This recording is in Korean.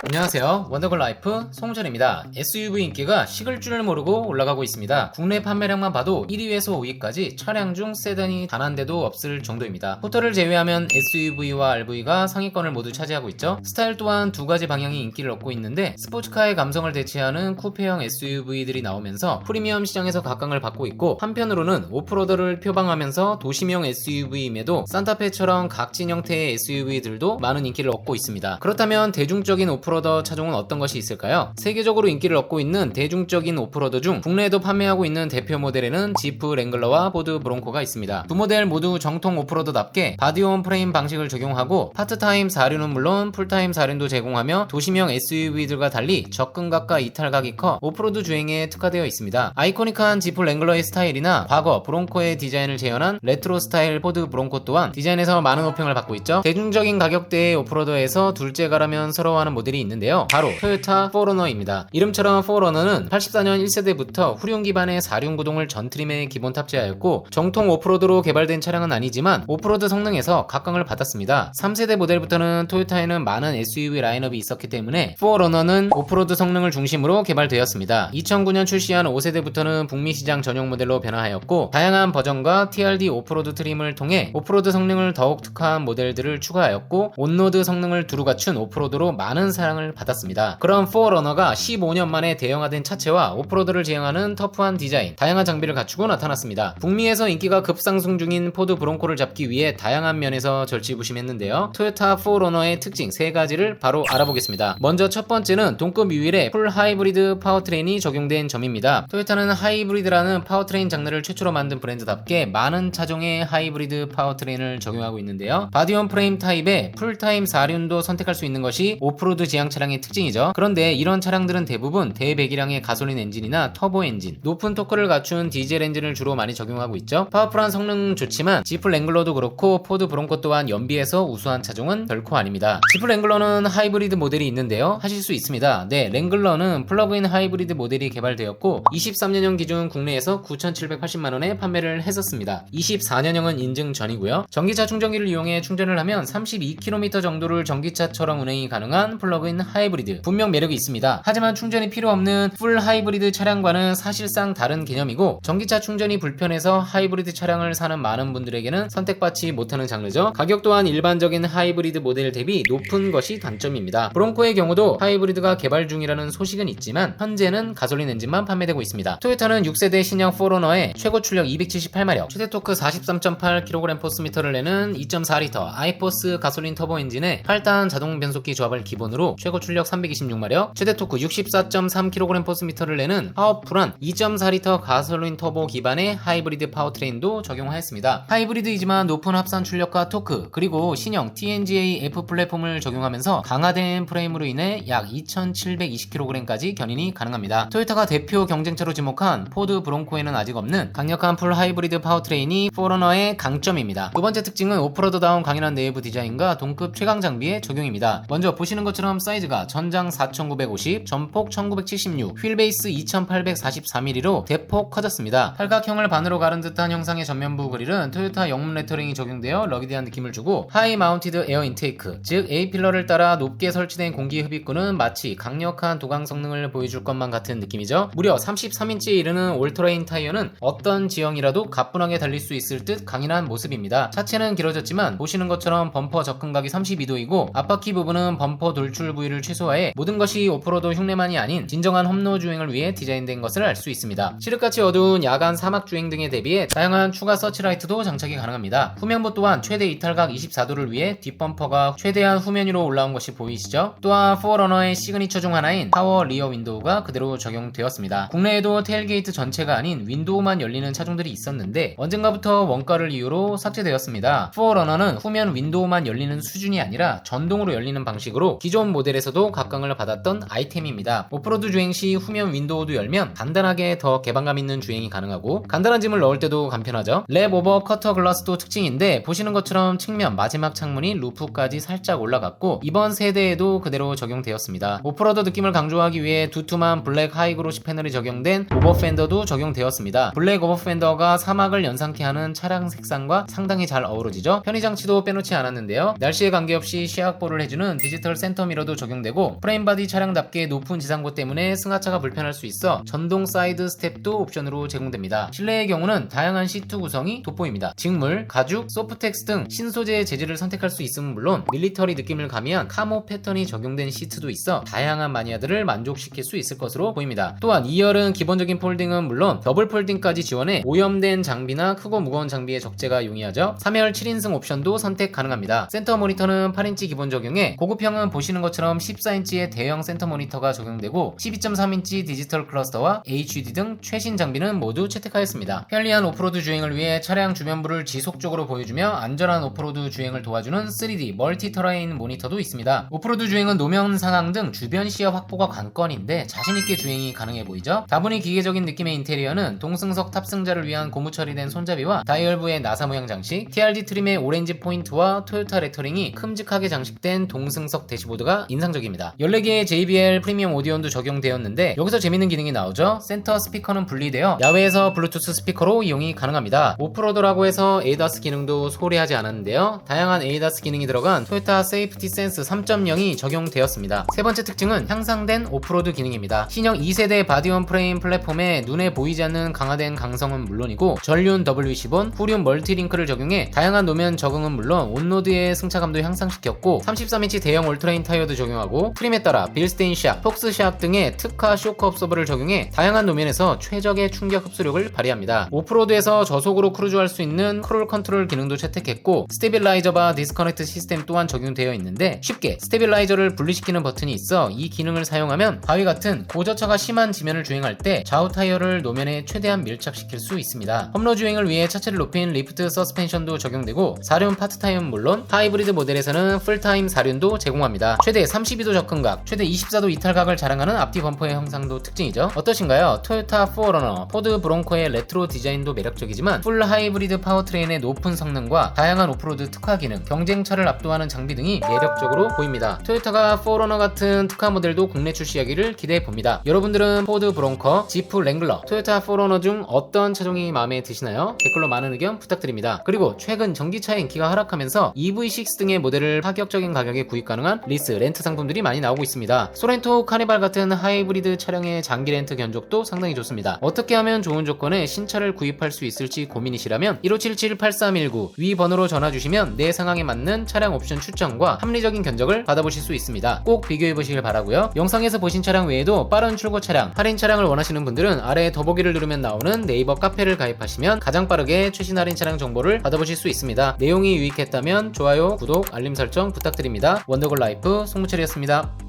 안녕하세요. 원더걸 라이프 송전입니다. SUV 인기가 식을 줄을 모르고 올라가고 있습니다. 국내 판매량만 봐도 1위에서 5위까지 차량 중 세단이 단 한 대도 없을 정도입니다. 포터를 제외하면 SUV와 RV가 상위권을 모두 차지하고 있죠. 스타일 또한 두 가지 방향이 인기를 얻고 있는데 스포츠카의 감성을 대체하는 쿠페형 SUV들이 나오면서 프리미엄 시장에서 각광을 받고 있고 한편으로는 오프로더를 표방하면서 도심형 SUV임에도 산타페처럼 각진 형태의 SUV들도 많은 인기를 얻고 있습니다. 그렇다면 대중적인 오프 로더 차종은 어떤 것이 있을까요? 세계적으로 인기를 얻고 있는 대중적인 오프로더 중 국내에도 판매하고 있는 대표 모델에는 지프 랭글러와 포드 브론코가 있습니다. 두 모델 모두 정통 오프로더답게 바디온 프레임 방식을 적용하고 파트타임 사륜은 물론 풀타임 사륜도 제공하며 도심형 SUV들과 달리 접근각과 이탈각이 커 오프로드 주행에 특화되어 있습니다. 아이코닉한 지프 랭글러의 스타일이나 과거 브론코의 디자인을 재현한 레트로 스타일 포드 브론코 또한 디자인에서 많은 호평을 받고 있죠. 대중적인 가격대의 오프로더에서 둘째가라면 서러워하는 모델이 있는데요. 바로 토요타 4러너입니다. 이름처럼 4러너는 84년 1세대부터 후륜 기반의 4륜 구동을 전 트림에 기본 탑재하였고 정통 오프로드로 개발된 차량은 아니지만 오프로드 성능에서 각광을 받았습니다. 3세대 모델부터는 토요타에는 많은 SUV 라인업이 있었기 때문에 4러너는 오프로드 성능을 중심으로 개발되었습니다. 2009년 출시한 5세대부터는 북미 시장 전용 모델로 변화하였고 다양한 버전과 TRD 오프로드 트림을 통해 오프로드 성능을 더욱 특화한 모델들을 추가하였고 온로드 성능을 두루 갖춘 오프로드로 많은 사 랑을 받았습니다. 그런 4러너가 15년 만에 대형화된 차체와 오프로드를 지향하는 터프한 디자인, 다양한 장비를 갖추고 나타났습니다. 북미에서 인기가 급상승 중인 포드 브론코를 잡기 위해 다양한 면에서 절치부심했는데요. 토요타 4러너의 특징 세 가지를 바로 알아보겠습니다. 먼저 첫 번째는 동급 유일의 풀 하이브리드 파워트레인이 적용된 점입니다. 토요타는 하이브리드라는 파워트레인 장르를 최초로 만든 브랜드답게 많은 차종의 하이브리드 파워트레인을 적용하고 있는데요. 바디온 프레임 타입의 풀타임 4륜도 선택할 수 있는 것이 오프로드 지향 차량의 특징이죠. 그런데 이런 차량들은 대부분 대배기량의 가솔린 엔진이나 터보 엔진, 높은 토크를 갖춘 디젤 엔진을 주로 많이 적용하고 있죠. 파워풀한 성능 좋지만 지프 랭글러도 그렇고 포드 브론코 또한 연비에서 우수한 차종은 결코 아닙니다. 지프 랭글러는 하이브리드 모델이 있는데요. 하실 수 있습니다. 네, 랭글러는 플러그인 하이브리드 모델이 개발되었고 23년형 기준 국내에서 9,780만원에 판매를 했었습니다. 24년형은 인증 전이고요. 전기차 충전기를 이용해 충전을 하면 32km 정도를 전기차처럼 운행이 가능한 플러그 인 하이브리드 분명 매력이 있습니다. 하지만 충전이 필요 없는 풀 하이브리드 차량과는 사실상 다른 개념이고 전기차 충전이 불편해서 하이브리드 차량을 사는 많은 분들에게는 선택받지 못하는 장르죠. 가격 또한 일반적인 하이브리드 모델 대비 높은 것이 단점입니다. 브론코의 경우도 하이브리드가 개발 중이라는 소식은 있지만 현재는 가솔린 엔진만 판매되고 있습니다. 토요타는 6세대 신형 4러너에 최고 출력 278마력, 최대 토크 43.8kgps를 내는 2.4L 아이포스 가솔린 터보 엔진에 8단 자동 변속기 조합을 기본으로 최고 출력 326마력, 최대 토크 64.3kgps를 내는 파워풀한 2.4L 가솔린 터보 기반의 하이브리드 파워트레인도 적용하였습니다. 하이브리드이지만 높은 합산 출력과 토크, 그리고 신형 TNGA F 플랫폼을 적용하면서 강화된 프레임으로 인해 약 2,720kg까지 견인이 가능합니다. 토요타가 대표 경쟁차로 지목한 포드 브론코에는 아직 없는 강력한 풀 하이브리드 파워트레인이 4러너의 강점입니다. 두 번째 특징은 오프로드다운 강인한 내부 디자인과 동급 최강 장비의 적용입니다. 먼저 보시는 것처럼 사이즈가 전장 4,950, 전폭 1,976, 휠베이스 2,844mm로 대폭 커졌습니다. 팔각형을 반으로 가른 듯한 형상의 전면부 그릴은 토요타 영문 레터링이 적용되어 러기디한 느낌을 주고 하이 마운티드 에어 인테이크, 즉 A 필러를 따라 높게 설치된 공기 흡입구는 마치 강력한 도강 성능을 보여줄 것만 같은 느낌이죠. 무려 33인치에 이르는 올터레인 타이어는 어떤 지형이라도 가뿐하게 달릴 수 있을 듯 강인한 모습입니다. 차체는 길어졌지만 보시는 것처럼 범퍼 접근각이 32도이고 앞바퀴 부분은 범퍼 돌출 부위를 최소화해 모든 것이 오프로드 흉내만이 아닌 진정한 험로 주행을 위해 디자인된 것을 알 수 있습니다. 칠흑같이 어두운 야간 사막 주행 등에 대비해 다양한 추가 서치라이트도 장착이 가능합니다. 후면부 또한 최대 이탈각 24도를 위해 뒷범퍼가 최대한 후면 위로 올라온 것이 보이시죠? 또한 4러너의 시그니처 중 하나인 파워 리어 윈도우가 그대로 적용되었습니다. 국내에도 테일게이트 전체가 아닌 윈도우만 열리는 차종들이 있었는데 언젠가부터 원가를 이유로 삭제되었습니다. 4러너는 후면 윈도우만 열리는 수준이 아니라 전동으로 열리는 방식으로 기존 모델에서도 각광을 받았던 아이템입니다. 오프로드 주행 시 후면 윈도우도 열면 간단하게 더 개방감 있는 주행이 가능하고 간단한 짐을 넣을 때도 간편하죠. 랩 오버 커터 글라스도 특징인데 보시는 것처럼 측면 마지막 창문이 루프까지 살짝 올라갔고 이번 세대에도 그대로 적용되었습니다. 오프로드 느낌을 강조하기 위해 두툼한 블랙 하이그로시 패널이 적용된 오버 팬더도 적용되었습니다. 블랙 오버 팬더가 사막을 연상케 하는 차량 색상과 상당히 잘 어우러지죠. 편의 장치도 빼놓지 않았는데요. 날씨에 관계없이 시야확보를 해주는 디지털 센터 미러도 타이어도 적용되고 프레임바디 차량답게 높은 지상고 때문에 승하차가 불편할 수 있어 전동 사이드 스텝도 옵션으로 제공됩니다. 실내의 경우는 다양한 시트 구성이 돋보입니다. 직물, 가죽, 소프텍스 등 신소재의 재질을 선택할 수 있음은 물론 밀리터리 느낌을 가미한 카모 패턴이 적용된 시트도 있어 다양한 마니아들을 만족시킬 수 있을 것으로 보입니다. 또한 2열은 기본적인 폴딩은 물론 더블 폴딩까지 지원해 오염된 장비나 크고 무거운 장비의 적재가 용이하죠. 3열 7인승 옵션도 선택 가능합니다. 센터 모니터는 8인치 기본 적용에 고급형은 보시는 것처럼 14인치의 대형 센터 모니터가 적용되고 12.3인치 디지털 클러스터와 HD 등 최신 장비는 모두 채택하였습니다. 편리한 오프로드 주행을 위해 차량 주변부를 지속적으로 보여주며 안전한 오프로드 주행을 도와주는 3D 멀티 터라인 모니터도 있습니다. 오프로드 주행은 노면 상황 등 주변 시야 확보가 관건인데 자신있게 주행이 가능해 보이죠? 다분히 기계적인 느낌의 인테리어는 동승석 탑승자를 위한 고무 처리된 손잡이와 다이얼부의 나사 모양 장식, TRD 트림의 오렌지 포인트와 토요타 레터링이 큼직하게 장식된 동승석 대시보드가 인상적입니다. 14개의 JBL 프리미엄 오디온도 적용되었는데 여기서 재밌는 기능이 나오죠? 센터 스피커는 분리되어 야외에서 블루투스 스피커로 이용이 가능합니다. 오프로드라고 해서 에이다스 기능도 소홀히하지 않았는데요. 다양한 에이다스 기능이 들어간 토요타 세이프티 센스 3.0이 적용되었습니다. 세 번째 특징은 향상된 오프로드 기능입니다. 신형 2세대 바디온 프레임 플랫폼에 눈에 보이지 않는 강화된 강성은 물론이고 전륜 WC1, 후륜 멀티링크를 적용해 다양한 노면 적응은 물론 온로드의 승차감도 향상시켰고 33인치 대형 올트레인 타이어도 적용하고 트림에 따라 빌스테인 샥, 폭스 샥 등의 특화 쇼크 업서버를 적용해 다양한 노면에서 최적의 충격 흡수력을 발휘합니다. 오프로드에서 저속으로 크루즈할 수 있는 크롤 컨트롤 기능도 채택했고 스테빌라이저와 디스커넥트 시스템 또한 적용되어 있는데 쉽게 스테빌라이저를 분리시키는 버튼이 있어 이 기능을 사용하면 바위 같은 고저차가 심한 지면을 주행할 때 좌우 타이어를 노면에 최대한 밀착시킬 수 있습니다. 험로 주행을 위해 차체를 높인 리프트 서스펜션도 적용되고 4륜 파트 타임은 물론 하이브리드 모델에서는 풀타임 4륜도 제공합니다. 최대 32도 접근각, 최대 24도 이탈각을 자랑하는 앞뒤 범퍼의 형상도 특징이죠. 어떠신가요? 토요타 4러너, 포드 브롱코의 레트로 디자인도 매력적이지만 풀 하이브리드 파워트레인의 높은 성능과 다양한 오프로드 특화 기능, 경쟁차를 압도하는 장비 등이 매력적으로 보입니다. 토요타가 4러너 같은 특화 모델도 국내 출시하기를 기대해 봅니다. 여러분들은 포드 브롱커, 지프 랭글러, 토요타 4러너 중 어떤 차종이 마음에 드시나요? 댓글로 많은 의견 부탁드립니다. 그리고 최근 전기차의 인기가 하락하면서 EV6 등의 모델을 파격적인 가격에 구입 가능한 리스, 렌트 상품들이 많이 나오고 있습니다. 소렌토 카니발 같은 하이브리드 차량의 장기 렌트 견적도 상당히 좋습니다. 어떻게 하면 좋은 조건에 신차를 구입할 수 있을지 고민이시라면 1577-8319 위 번호로 전화 주시면 내 상황에 맞는 차량 옵션 추천과 합리적인 견적을 받아보실 수 있습니다. 꼭 비교해 보시길 바라고요. 영상에서 보신 차량 외에도 빠른 출고 차량, 할인 차량을 원하시는 분들은 아래 더보기를 누르면 나오는 네이버 카페를 가입하시면 가장 빠르게 최신 할인 차량 정보를 받아보실 수 있습니다. 내용이 유익했다면 좋아요, 구독, 알림 설정 부탁드립니다. 원더골 라이프 송 무철이었습니다.